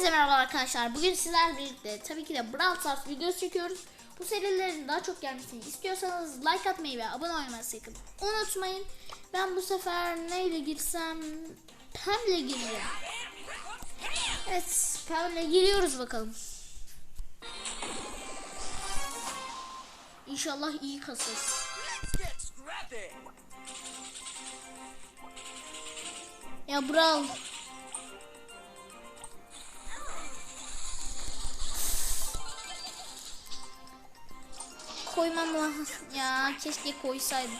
Hepinize merhaba arkadaşlar. Bugün sizlerle birlikte tabii ki de Brawl Stars videosu çekiyoruz. Bu serilerin daha çok gelmesini istiyorsanız like atmayı ve abone olmayı sakın unutmayın. Ben bu sefer neyle girsem Pem'le gireceğim. Evet Pem'le giriyoruz bakalım. İnşallah iyi scrappy. Ya Brawl. Koymam lazım. Ya keşke koysaydım.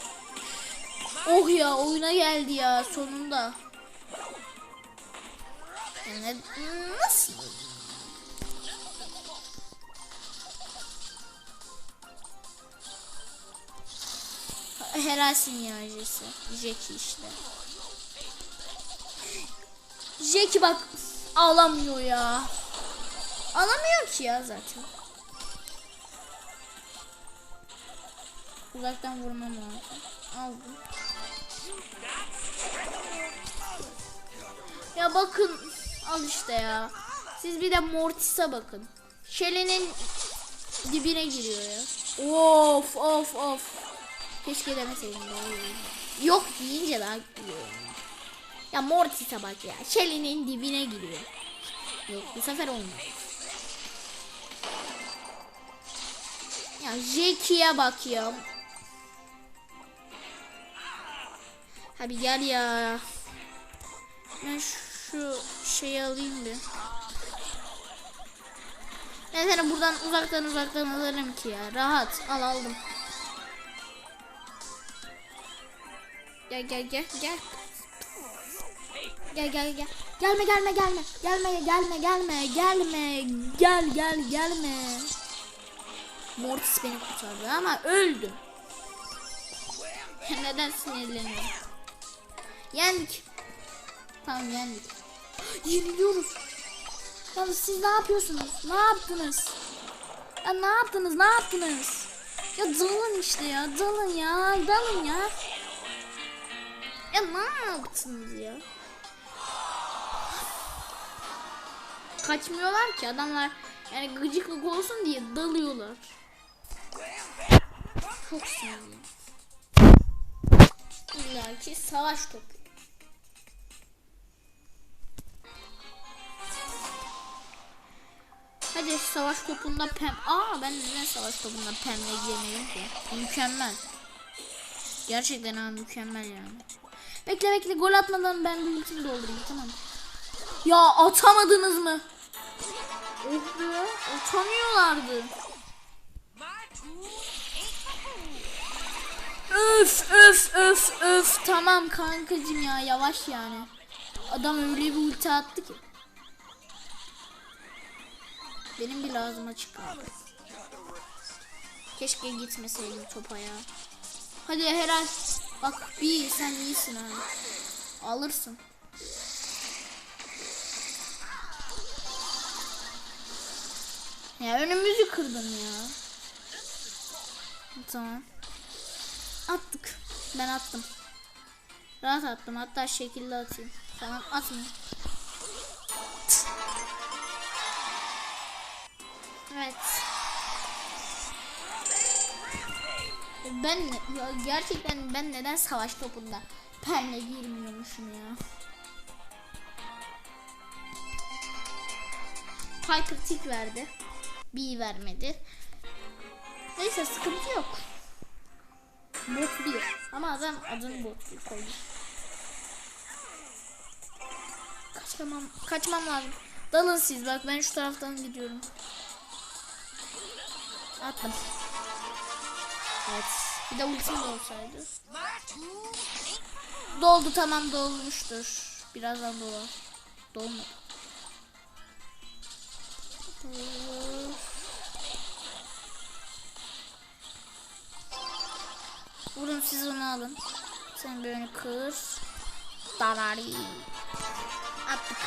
Oh ya oyuna geldi ya sonunda. Ya ne, nasıl? Helalsin ya Jesse. Jackie işte. Jackie bak ağlamıyor ya. Ağlamıyor ki ya zaten. Uzaktan vurmam lazım. Aldım. Ya bakın al işte ya. Siz bir de Mortis'e bakın. Shelly'nin dibine giriyor ya. Of of of. Keşke demeseydim. de. Yok deyince daha gülüyorum. Ya Mortis'e bak ya. Shelly'nin dibine giriyor. Yok bu sefer olmadı. Ya Jackie'ye bak ya. Hadi gel ya. Ben şu şeyi alayım bir. Ben seni buradan uzaktan uzaktan alırım ki ya. Rahat al aldım. Gel gel gel gel. Gel gel gel. Gelme gelme gelme. Gelme gelme gelme gelme. Gel gel gelme. Mortis beni kurtardı ama öldüm. Neden sinirleniyorum? Yendik. Tamam yendik. Yeniliyoruz. Ya siz ne yapıyorsunuz? Ne yaptınız? Ya ne yaptınız? Ne yaptınız? Ya dalın işte ya. Dalın ya. Dalın ya. Ya ne yaptınız ya? Kaçmıyorlar ki adamlar yani gıcıklık olsun diye dalıyorlar. Çok sinirliyim. İlla ki savaş topu. Hadi savaş topunda pem. Aa ben neden savaş topunda pemle girmedim ki? Mükemmel. Gerçekten ha mükemmel yani. Bekle bekle gol atmadan ben ultimi doldurayım tamam. Ya atamadınız mı? Oh be atamıyorlardı. Öf öf öf öf tamam kankacım ya yavaş yani. Adam öyle bir ulti attı ki. Benim bir lazıma çıktı. Keşke gitmeseydim topa ya. Hadi Herhal. Bak bir sen iyisin ha. Alırsın. Ya önümüzü kırdın ya. Tamam. Attık. Ben attım. Rahat attım. Hatta şekilde atayım. Tamam atmayayım. Evet. Ben gerçekten ben neden savaş topunda penle girmiyormuşum ya. Piper tik verdi. B vermedi. Neyse sıkıntı yok. Bot 1. Ama adam adını bot 1 koydu. Kaçmam, kaçmam lazım. Dalın siz bak ben şu taraftan gidiyorum. Attım. Evet. Bir de ultim olsaydı. Doldu tamam dolmuştur. Birazdan dolar. Dolmadı. Vurun siz onu alın. Sen böyle kır. Darari. Attık.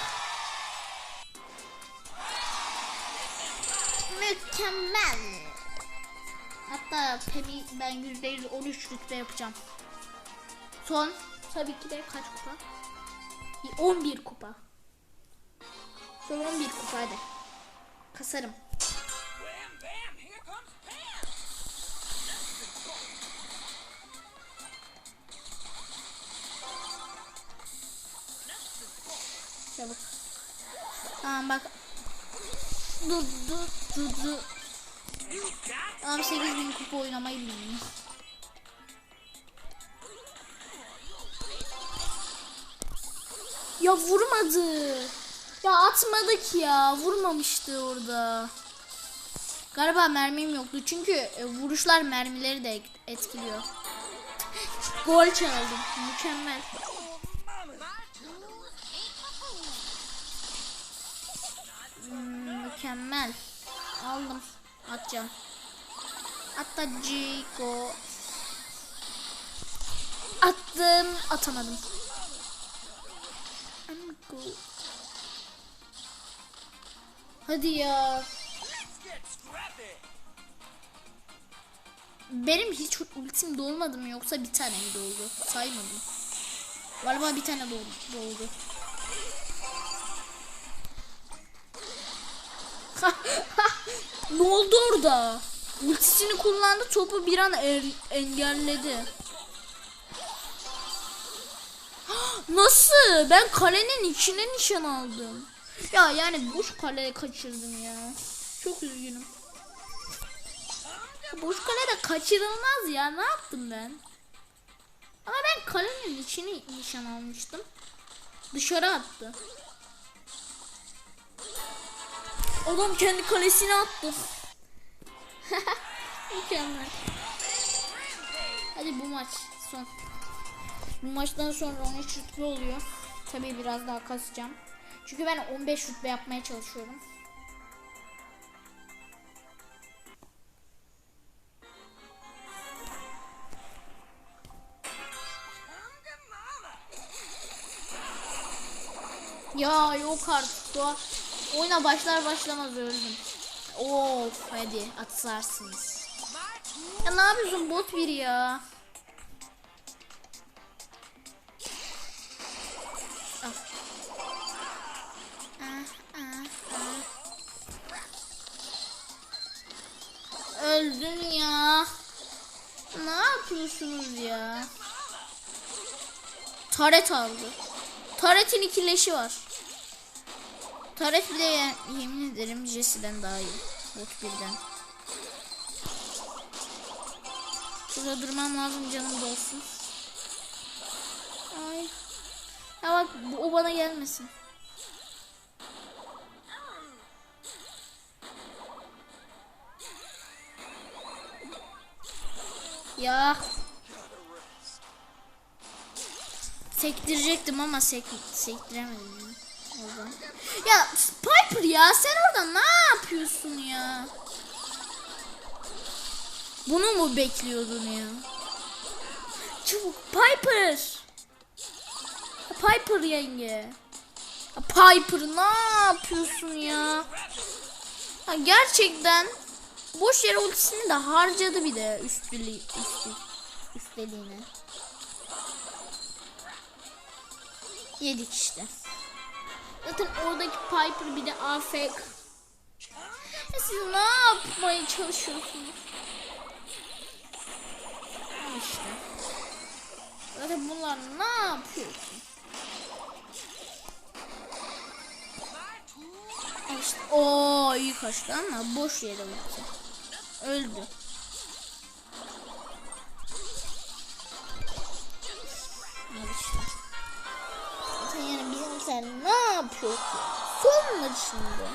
Mükemmel. Hatta Pemi ben %100 13 rütbe yapacağım. Son tabii ki de kaç kupa? 11 kupa. Son 11 kupa hadi. Kasarım. Çabuk. Tamam bak. Dur dur dur dur. Tamam 8000 kupa oynamayı bilmiyorum. Ya vurmadı. Ya atmadık ya. Vurmamıştı orada. Galiba mermim yoktu. Çünkü e, vuruşlar mermileri de etkiliyor. Gol çaldım. Mükemmel. Hmm, mükemmel. Aldım. Atacağım. Hatta Cico. Attım. Atamadım. Hadi ya. Benim hiç ultim dolmadı mı yoksa bir tane mi doldu? Saymadım. Galiba bir tane doldu. doldu. Ne oldu orada? Ultisini kullandı topu bir an er- engelledi. Nasıl? Ben kalenin içine nişan aldım. Ya yani boş kale kaçırdım ya. Çok üzgünüm. Boş kalede kaçırılmaz ya. Ne yaptım ben? Ama ben kalenin içine nişan almıştım. Dışarı attı. Adam kendi kalesine attı. Mükemmel. Hadi bu maç son. Bu maçtan sonra 13 rütbe oluyor. Tabii biraz daha kasacağım. Çünkü ben 15 rütbe yapmaya çalışıyorum. Ya yok artık Doğa. Oyuna başlar başlamaz öldüm. Of hadi atsarsınız. Ya ne yapıyorsun bot biri ya? Ah. Ah, ah, ah. Öldün ya. Ne yapıyorsunuz ya? Taret aldı. Taret'in iki leşi var. Taret bile ye- yemin ederim Jesse'den daha iyi. Bot birden. Şurada durmam lazım canım da olsun. Ay. Ya bak bu, o bana gelmesin. Ya. Sektirecektim ama sek sektiremedim ya. Oradan. Ya Piper ya sen orada ne yapıyorsun ya? Bunu mu bekliyordun ya? Çabuk Piper. Piper yenge. Piper ne yapıyorsun ya? Ha, gerçekten boş yere ultisini de harcadı bir de üstüli üstü üsteliğine. Yedik işte. Zaten oradaki Piper bir de AFK. Ya siz ne yapmaya çalışıyorsunuz? Al işte. Zaten bunlar ne yapıyorsun? İşte. Oo iyi kaçtı ama boş yere vurdu. Öldü. Al işte. Zaten yani bizim sen ne yapıyor ki? Son maçında.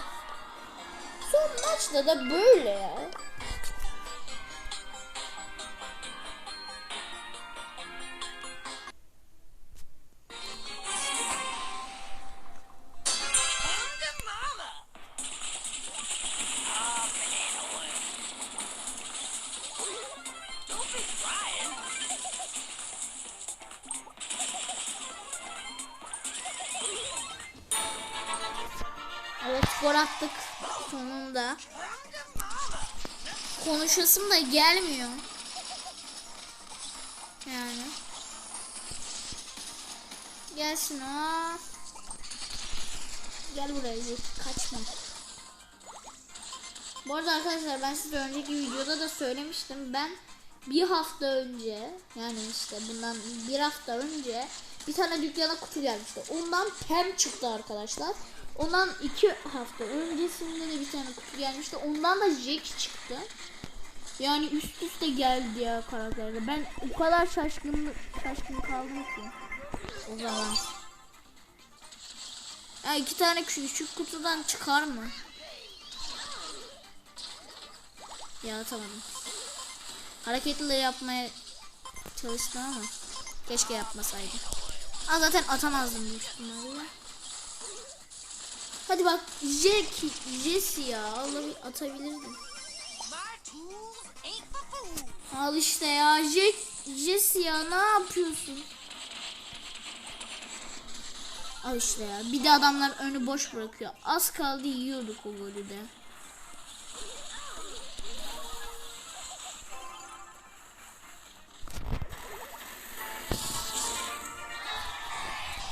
Son maçta da böyle ya. Gol attık sonunda. Konuşasım da gelmiyor. Yani. Gelsin o. Gel buraya Jet. Kaçma. Bu arada arkadaşlar ben size önceki videoda da söylemiştim. Ben bir hafta önce yani işte bundan bir hafta önce bir tane dükkana kutu gelmişti. Ondan pem çıktı arkadaşlar. Ondan iki hafta öncesinde de bir tane kutu gelmişti. Ondan da Jack çıktı. Yani üst üste geldi ya karakterler. Ben o kadar şaşkın şaşkın kaldım ki. O zaman. Ya iki tane küçük kutudan çıkar mı? Ya tamam. Hareketli yapmaya çalıştım ama keşke yapmasaydım. Aa, zaten atamazdım büyük ihtimalle. Hadi bak Jack, Jesse ya. Allah atabilirdim. Al işte ya Jack, Jesse ya ne yapıyorsun? Al işte ya. Bir de adamlar önü boş bırakıyor. Az kaldı yiyorduk o golü de.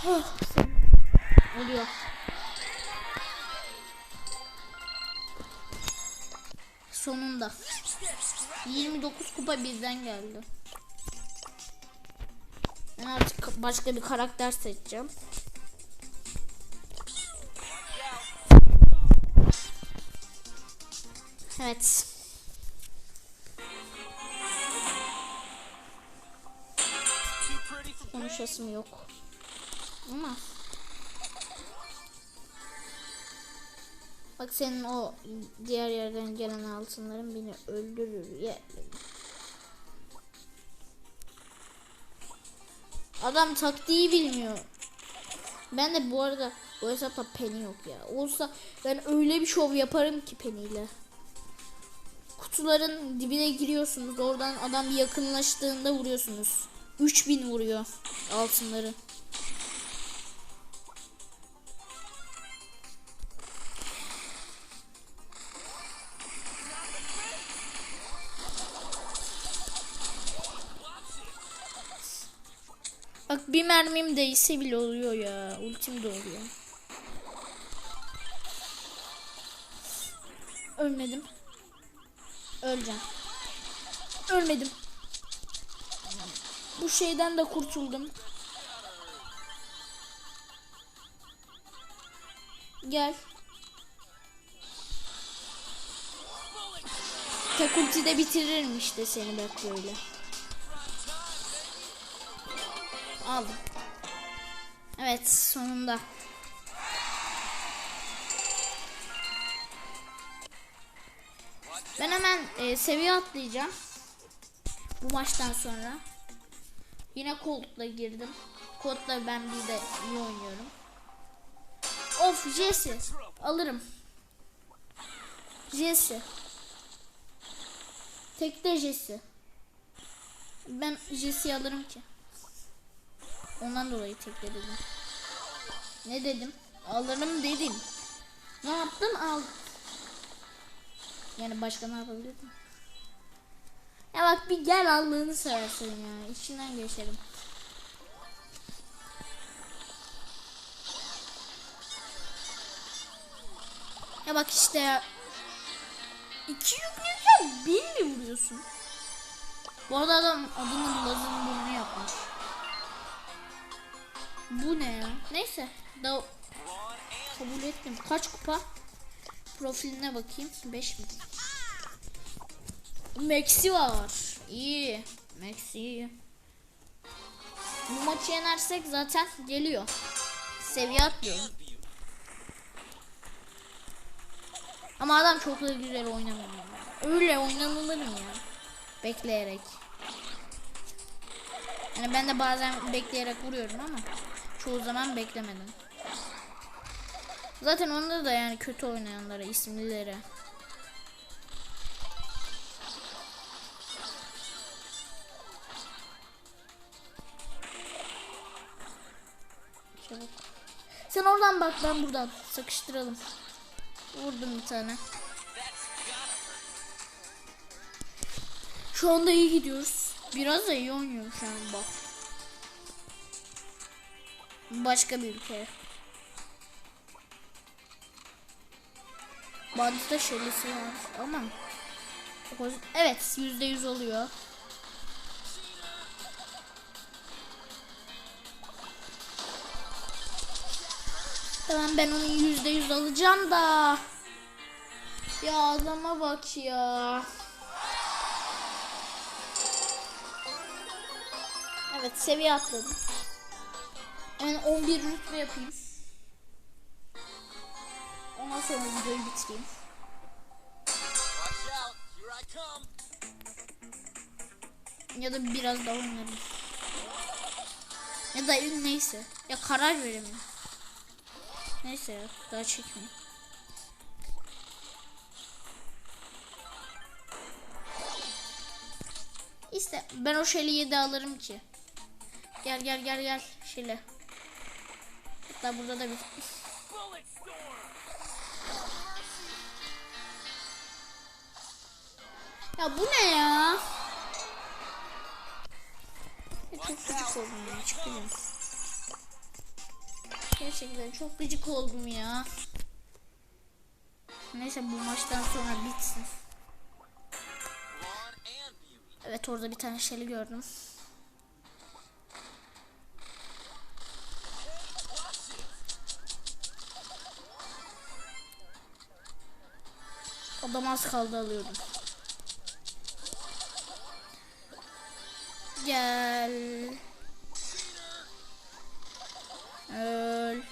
Oh, 29 kupa bizden geldi. Ben artık başka bir karakter seçeceğim. Evet. Konuşasım yok. Ama Bak senin o diğer yerden gelen altınların beni öldürür ya. Adam taktiği bilmiyor. Ben de bu arada bu hesapta Penny yok ya. Olsa ben öyle bir şov yaparım ki Penny ile. Kutuların dibine giriyorsunuz. Oradan adam yakınlaştığında vuruyorsunuz. 3000 vuruyor altınları. Mermim değse bile oluyor ya. Ultim de oluyor. Ölmedim. Öleceğim. Ölmedim. Bu şeyden de kurtuldum. Gel. Tek ultide bitiririm işte seni bak böyle. Aldım. Evet sonunda. Ben hemen e, seviye atlayacağım. Bu maçtan sonra. Yine Colt'la girdim. Colt'la ben bir de iyi oynuyorum. Of Jesse. Alırım. Jesse. Tekte Jesse. Ben Jesse'yi alırım ki. Ondan dolayı tekte dedim. Ne dedim? Alırım dedim. Ne yaptım? Al. Yani başka ne yapabilirdim? Ya bak bir gel Allah'ını seversen ya. İçinden geçelim. Ya bak işte ya. İki yüklüyken bir mi vuruyorsun? Bu arada adam adının lazım bunu yapmış. Bu ne ya? Neyse. Da kabul ettim. Kaç kupa? Profiline bakayım. 5 mi? Maxi var. İyi. Maxi. Bu maçı yenersek zaten geliyor. Seviye atlıyor. Ama adam çok da güzel oynamıyor. Öyle oynanılır mı ya? Bekleyerek. Yani ben de bazen bekleyerek vuruyorum ama çoğu zaman beklemedim. Zaten onda da yani kötü oynayanlara, isimlilere. Sen oradan bak ben buradan sıkıştıralım. Vurdum bir tane. Şu anda iyi gidiyoruz. Biraz da iyi oynuyorum şu an bak. Başka bir ülke. Bandita şelisi var ama Evet yüzde yüz oluyor. Tamam ben onu yüzde yüz alacağım da. Ya adama bak ya. Evet seviye atladım. Hemen 11 rütbe yapayım. Ondan sonra videoyu bitireyim. Ya da biraz daha oynarım. Ya da neyse. Ya karar veremiyorum. Neyse ya daha çekmeyeyim. İşte ben o şeliyi de alırım ki. Gel gel gel gel şeli. Hatta burada da bir. Ya bu ne ya? Çok gıcık oldum ya çıkıyorum. Gerçekten çok gıcık oldum ya. Neyse bu maçtan sonra bitsin. Evet orada bir tane şeli gördüm. Adam az kaldı alıyordum. Gel. Öl.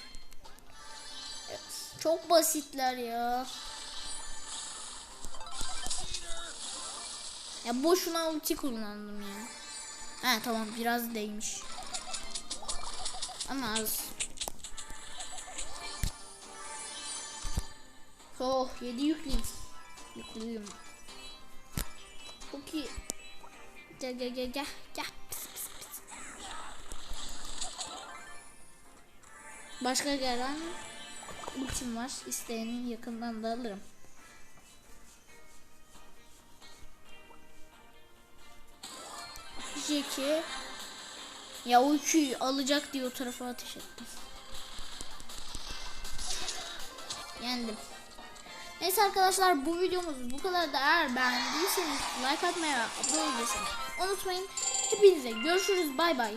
Çok basitler ya. Ya boşuna ulti kullandım ya. Ha tamam biraz değmiş. Ama az. Oh 7 yüklüyüm. Yüklüyüm. Çok iyi. Gel gel gel gel. Gel. Başka gelen ultim var. İsteyenin yakından da alırım. Jeki ya o yükü alacak diye o tarafa ateş ettim. Yendim. Neyse arkadaşlar bu videomuz bu kadar da eğer beğendiyseniz like atmayı ve abone olmayı unutmayın. Hepinize görüşürüz bay bay.